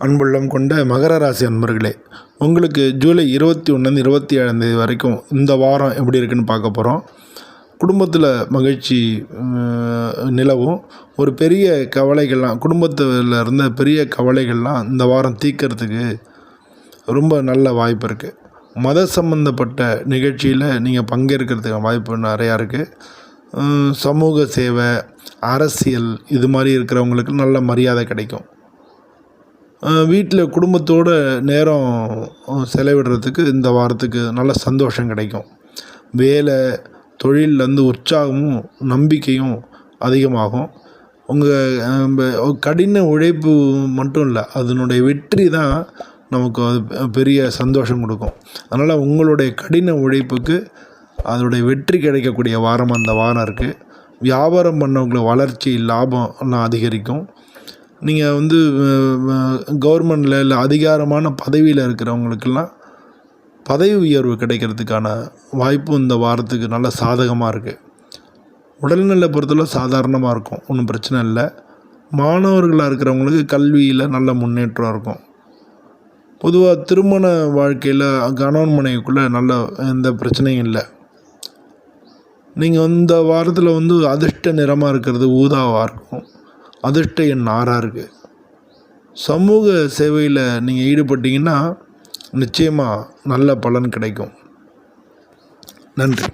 அன்புள்ளம் கொண்ட மகர ராசி அன்பர்களே உங்களுக்கு ஜூலை இருபத்தி ஒன்றுலேருந்து இருபத்தி ஏழாந்தேதி வரைக்கும் இந்த வாரம் எப்படி இருக்குன்னு பார்க்க போகிறோம் குடும்பத்தில் மகிழ்ச்சி நிலவும். ஒரு பெரிய கவலைகள்லாம் குடும்பத்தில் இருந்த பெரிய கவலைகள்லாம் இந்த வாரம் தீர்க்கறதுக்கு ரொம்ப நல்ல வாய்ப்பு இருக்குது மத சம்பந்தப்பட்ட நிகழ்ச்சியில் நீங்கள் பங்கேற்கிறதுக்கு வாய்ப்பு நிறையா இருக்குது சமூக சேவை அரசியல் இது மாதிரி இருக்கிறவங்களுக்கு நல்ல மரியாதை கிடைக்கும். வீட்டில் குடும்பத்தோட நேரம் செலவிடுறதுக்கு இந்த வாரத்துக்கு நல்ல சந்தோஷம் கிடைக்கும். வேலை தொழில்லேருந்து உற்சாகமும் நம்பிக்கையும் அதிகமாகும். உங்கள் கடின உழைப்பு மட்டும் இல்லை அதனுடைய வெற்றி தான் நமக்கு அது பெரிய சந்தோஷம் கொடுக்கும். அதனால் உங்களுடைய கடின உழைப்புக்கு அதனுடைய வெற்றி கிடைக்கக்கூடிய வாரம் அந்த வாரம் இருக்குது வியாபாரம் பண்ணவங்களுக்கு வளர்ச்சி லாபம் எல்லாம் அதிகரிக்கும். நீங்கள் வந்து கவர்மெண்ட்டில் இல்லை அதிகாரமான பதவியில் இருக்கிறவங்களுக்கெல்லாம் பதவி உயர்வு கிடைக்கிறதுக்கான வாய்ப்பு இந்த வாரத்துக்கு நல்ல சாதகமாக இருக்குது உடல்நிலை பொறுத்தளவு சாதாரணமாக இருக்கும். ஒன்றும் பிரச்சனை இல்லை. மாணவர்களாக இருக்கிறவங்களுக்கு கல்வியில் நல்ல முன்னேற்றம் இருக்கும். பொதுவாக திருமண வாழ்க்கையில் கணவன் மனைவிக்குள்ளே நல்ல எந்த பிரச்சனையும் இல்லை. நீங்கள் இந்த வாரத்தில் வந்து அதிர்ஷ்ட நிறமாக இருக்கிறது ஊதாவாக இருக்கும். அதிர்ஷ்ட எண் ஆறாக இருக்குது சமூக சேவையில் நீங்கள் ஈடுபட்டீங்கன்னா நிச்சயமாக நல்ல பலன் கிடைக்கும். நன்றி.